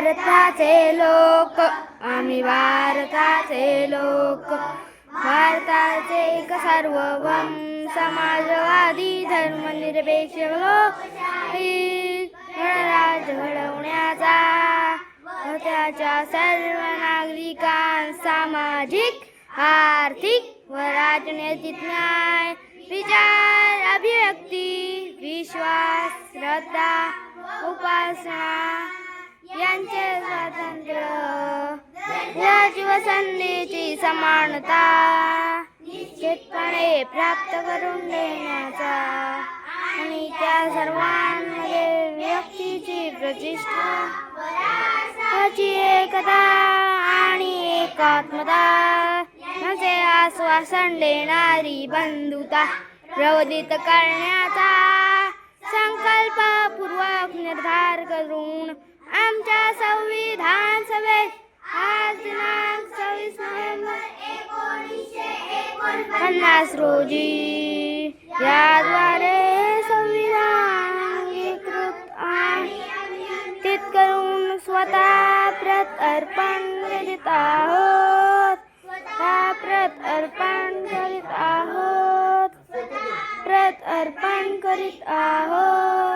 भारताचे लोक आम्ही भारताचे लोक. भारताचे एक सार्वभौम समाजवादी धर्मनिरपेक्ष लोक. घडवण्याचा त्याच्या सर्व नागरिकां सामाजिक आर्थिक व राजनैतिक न्याय विचार अभिव्यक्ती विश्वास श्रद्धा उपासना स्वातंत्र्य या जीवसंधीची समानता निश्चितपणे प्राप्त करून देण्याचा आणि त्या सर्वांमध्ये व्यक्तीची प्रतिष्ठा एकता आणि एकात्मता म्हणजे आश्वासन देणारी बंधुता प्रवधित करण्याचा संकल्पपूर्वक निर्धार करून आमच्या संविधान सभेत आज दिनांक सव्वीस नोव्हेंबर पन्नास रोजी याद्वारे संविधान अंगीकृत आणि तित करून स्वतः प्रत अर्पण करीत आहोत. स्वतः प्रत अर्पण करीत आहोत. प्रत अर्पण करीत आहोत.